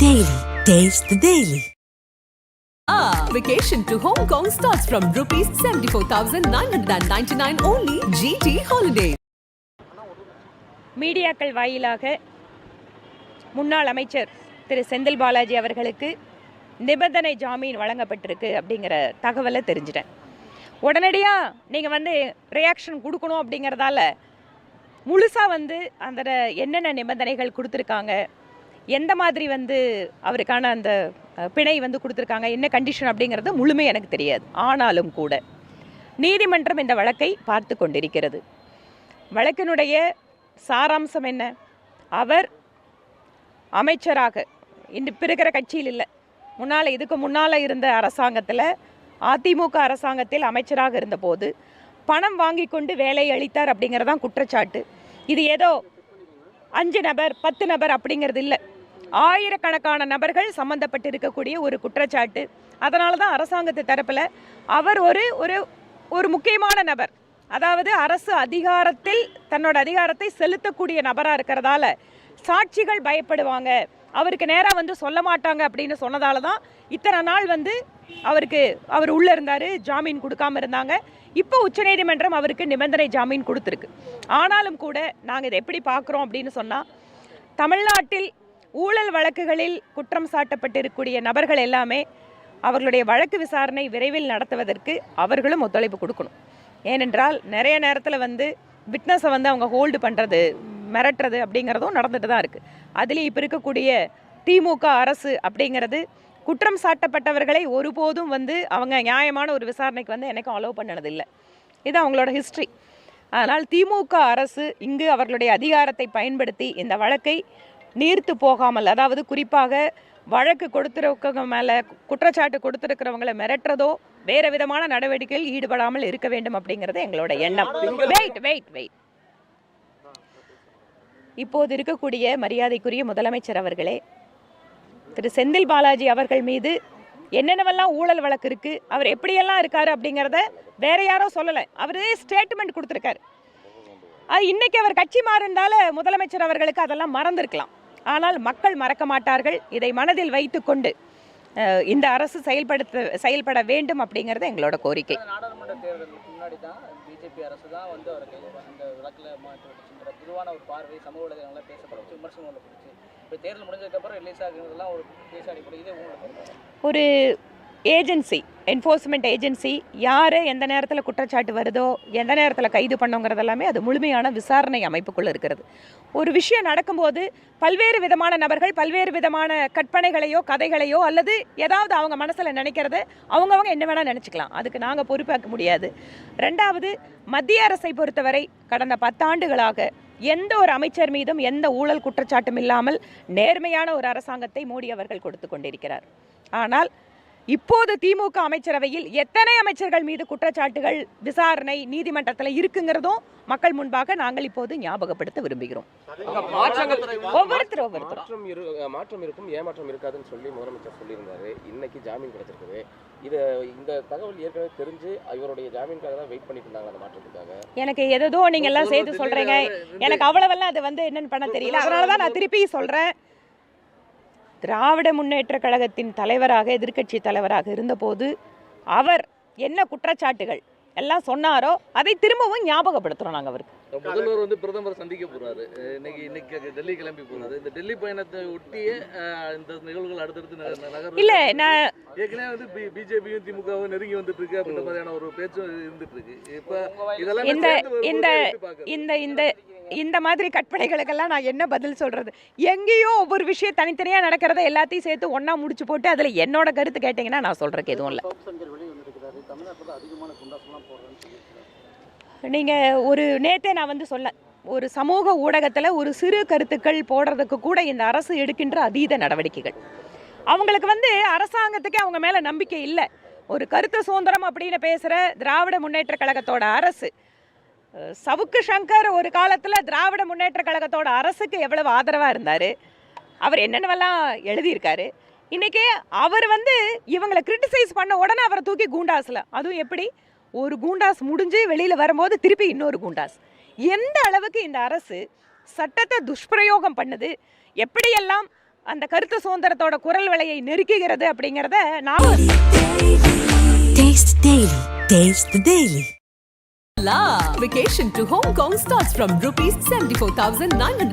Daily. Taste the Daily. Ah, vacation to Hong Kong starts from rupees 74,999 only GT Holiday. மீடியாக்கள் வாயிலாக முன்னாள் அமைச்சர் திரு செந்தில் பாலாஜி அவர்களுக்கு நிபந்தனை ஜாமீன் வழங்கப்பட்டிருக்கு அப்படிங்கிற தகவலை தெரிஞ்சிட்டேன் உடனடியாக நீங்கள் வந்து ரியாக்ஷன் கொடுக்கணும் அப்படிங்கிறதால முழுசாக வந்து அந்த என்னென்ன நிபந்தனைகள் கொடுத்துருக்காங்க எந்த மாதிரி வந்து அவருக்கான அந்த பிணை வந்து கொடுத்துருக்காங்க என்ன கண்டிஷன் அப்படிங்கிறது முழுமை எனக்கு தெரியாது. ஆனாலும் கூட நீதிமன்றம் இந்த வழக்கை பார்த்து கொண்டிருக்கிறது. வழக்கினுடைய சாராம்சம் என்ன? அவர் அமைச்சராக இன்று பிறகிற கட்சியில் இல்லை. முன்னால் இதுக்கு முன்னால் இருந்த அரசாங்கத்தில் அதிமுக அரசாங்கத்தில் அமைச்சராக இருந்தபோது பணம் வாங்கி கொண்டு வேலை அளித்தார் அப்படிங்கிறதான் குற்றச்சாட்டு. இது ஏதோ அஞ்சு நபர் பத்து நபர் அப்படிங்கிறது இல்லை. ஆயிரக்கணக்கான நபர்கள் சம்மந்தப்பட்டிருக்கக்கூடிய ஒரு குற்றச்சாட்டு. அதனால தான் அரசாங்கத்து தரப்பில் அவர் ஒரு ஒரு ஒரு முக்கியமான நபர். அதாவது அரசு அதிகாரத்தில் தன்னோட அதிகாரத்தை செலுத்தக்கூடிய நபராக இருக்கிறதால சாட்சிகள் பயப்படுவாங்க. அவருக்கு நேராக வந்து சொல்ல மாட்டாங்க அப்படின்னு சொன்னதால தான் இத்தனை நாள் வந்து அவருக்கு அவர் உள்ளே இருந்தார் ஜாமீன் கொடுக்காம இருந்தாங்க. இப்போ உச்சநீதிமன்றம் அவருக்கு நிபந்தனை ஜாமீன் கொடுத்துருக்கு. ஆனாலும் கூட நாங்கள் இதை எப்படி பார்க்குறோம் அப்படின்னு சொன்னால் தமிழ்நாட்டில் ஊழல் வழக்குகளில் குற்றம் சாட்டப்பட்டிருக்கக்கூடிய நபர்கள் எல்லாமே அவர்களுடைய வழக்கு விசாரணை விரைவில் நடத்துவதற்கு அவர்களும் ஒத்துழைப்பு கொடுக்கணும். ஏனென்றால் நிறைய நேரத்தில் வந்து விட்னஸை வந்து அவங்க ஹோல்டு பண்ணுறது மிரட்டுறது அப்படிங்கிறதும் நடந்துட்டு தான் இருக்குது அதுலேயும் இப்போ இருக்கக்கூடிய திமுக அரசு அப்படிங்கிறது குற்றம் சாட்டப்பட்டவர்களை ஒருபோதும் வந்து அவங்க நியாயமான ஒரு விசாரணைக்கு வந்து எனக்கும் அலோவ் பண்ணதில்லை இது அவங்களோட ஹிஸ்ட்ரி அதனால் திமுக அரசு இங்கு அவர்களுடைய அதிகாரத்தை பயன்படுத்தி இந்த வழக்கை நீர்த்து போகாமல் அதாவது குறிப்பாக வழக்கு கொடுத்துருக்கவங்க மேலே குற்றச்சாட்டு கொடுத்துருக்கிறவங்களை மிரட்டுறதோ வேறு விதமான நடவடிக்கையில் ஈடுபடாமல் இருக்க வேண்டும் அப்படிங்கிறது எங்களோட எண்ணம். வெயிட் வெயிட் வெயிட் இப்போது இருக்கக்கூடிய மரியாதைக்குரிய முதலமைச்சர் அவர்களே திரு செந்தில் பாலாஜி அவர்கள் மீது என்னென்னவெல்லாம் ஊழல் வழக்கு இருக்கு அவர் எப்படியெல்லாம் இருக்காரு அப்படிங்கிறத வேற யாரோ சொல்லலை. அவரே ஸ்டேட்மெண்ட் கொடுத்துருக்காரு. அது இன்னைக்கு அவர் கட்சி மாறினால முதலமைச்சர் அவர்களுக்கு அதெல்லாம் மறந்துருக்கலாம். ஆனால் மக்கள் மறக்க மாட்டார்கள். இதை மனதில் வைத்துக்கொண்டு இந்த அரசு செயல்படுத்த செயல்பட வேண்டும் அப்படிங்கிறது எங்களோட கோரிக்கை. நாடாளுமன்ற தேர்தலுக்கு முன்னாடி தான் பிஜேபி அரசு தான் வந்து அவரை கைது அந்த வழக்கில் மாற்றி விட்டுச்சுங்கிற பொதுவான ஒரு ஏஜென்சி என்ஃபோர்ஸ்மெண்ட் ஏஜென்சி யார் எந்த நேரத்தில் குற்றச்சாட்டு வருதோ எந்த நேரத்தில் கைது பண்ணோங்கிறதெல்லாமே அது முழுமையான விசாரணை அமைப்புக்குள்ளே இருக்கிறது. ஒரு விஷயம் நடக்கும்போது பல்வேறு விதமான நபர்கள் பல்வேறு விதமான கற்பனைகளையோ கதைகளையோ அல்லது ஏதாவது அவங்க மனசில் நினைக்கிறத அவங்கவங்க என்ன வேணால் நினச்சிக்கலாம். அதுக்கு நாங்கள் பொறுப்பாக்க முடியாது. ரெண்டாவது மத்திய அரசை பொறுத்தவரை கடந்த பத்தாண்டுகளாக எந்த ஒரு அமைச்சர் மீதும் எந்த ஊழல் குற்றச்சாட்டும் இல்லாமல் நேர்மையான ஒரு அரசாங்கத்தை மோடி அவர்கள் கொடுத்து கொண்டிருக்கிறார். ஆனால் இப்போது திமுக அமைச்சரவையில் எத்தனை அமைச்சர்கள் மீது குற்றச்சாட்டுகள் விசாரணை நீதிமன்றத்தில் இருக்குங்கிறதும் மக்கள் முன்பாக நாங்கள் இப்போது ஞாபகப்படுத்த விரும்புகிறோம். ஒவ்வொருத்தர் ஒவ்வொருத்தரும். மாற்றம் இரு மாற்றம் இருக்கும் ஏமாற்றம் இருக்காதுன்னு சொல்லி முதலமைச்சர் சொல்லியிருந்தாரு. இன்னைக்கு ஜாமீன் கிடைச்சிருக்குது. இது இந்த தகவல் ஏற்கனவே தெரிஞ்சு இவருடைய ஜாமீனுக்காக தான் வெயிட் பண்ணிட்டு இருந்தாங்க அந்த மாற்றத்துக்காக. எனக்கு எதோ நீங்க எல்லாம் சேர்த்து சொல்றீங்க. எனக்கு அவ்வளவெல்லாம் அது வந்து என்னன்னு பண்ண தெரியல. அதனால தான் நான் திருப்பி சொல்றேன். திராவிட முன்னேற்ற கழகத்தின் தலைவராக எதிர்க்கட்சி தலைவராக இருந்தபோது அவர் என்ன குற்றச்சாட்டுகள் எல்லாம் சொன்னாரோ அதை திரும்பவும் ஞாபகப்படுத்துறோம் நாங்கள் அவருக்கு. முதல்வர் வந்து பிரதமரை சந்திக்க போறாரு. இன்னைக்கு இன்னைக்கு டெல்லி கிளம்பி போறாரு. இந்த டெல்லி பயணத்தை ஒட்டியே இந்த நிகழ்வுகள் அடுத்தடுத்து நக- நகர்றது. இல்ல நான் ஏற்கனவே வந்து பிஜேபியும் திமுகவும் நெருங்கி வந்துட்டு இருக்கு அப்படின்ற மாதிரியான ஒரு பேச்சும் இருந்துட்டு இருக்கு இப்ப இதெல்லாம் இந்த இந்த? இந்த இந்த மாதிரி கற்பனைகளுக்கெல்லாம் நான் என்ன பதில் சொல்கிறது எங்கேயோ ஒவ்வொரு விஷயம் தனித்தனியாக நடக்கிறத எல்லாத்தையும் சேர்த்து ஒன்றா முடிச்சு போட்டு அதில் என்னோட கருத்து கேட்டிங்கன்னா நான் சொல்கிறக்கு எதுவும் இல்லை. நீங்கள் ஒரு நேத்தே நான் வந்து சொல்ல ஒரு சமூக ஊடகத்தில் ஒரு சிறு கருத்துக்கள் போடுறதுக்கு கூட இந்த அரசு எடுக்கின்ற அதீத நடவடிக்கைகள். அவங்களுக்கு வந்து அரசாங்கத்துக்கே அவங்க மேலே நம்பிக்கை இல்லை. ஒரு கருத்து சுதந்திரம் அப்படின்னு பேசுகிற திராவிட முன்னேற்ற கழகத்தோட அரசு சவுக்கு சங்கர் ஒரு காலத்தில் திராவிட முன்னேற்ற கழகத்தோட அரசுக்கு எவ்வளவு ஆதரவாக இருந்தார்? அவர் என்னென்னவெல்லாம் எழுதியிருக்காரு? இன்றைக்கி அவர் வந்து இவங்களை கிரிட்டிசைஸ் பண்ண உடனே அவரை தூக்கி கூண்டாஸில். அதுவும் எப்படி? ஒரு கூண்டாஸ் முடிஞ்சு வெளியில் வரும்போது திருப்பி இன்னொரு கூண்டாஸ். எந்த அளவுக்கு இந்த அரசு சட்டத்தை துஷ்பிரயோகம் பண்ணுது? எப்படியெல்லாம் அந்த கருத்து சுதந்திரத்தோட குரல் விலையை நெருக்குகிறது அப்படிங்கிறத நான் La! Vacation to Hong Kong starts from rupees 74,900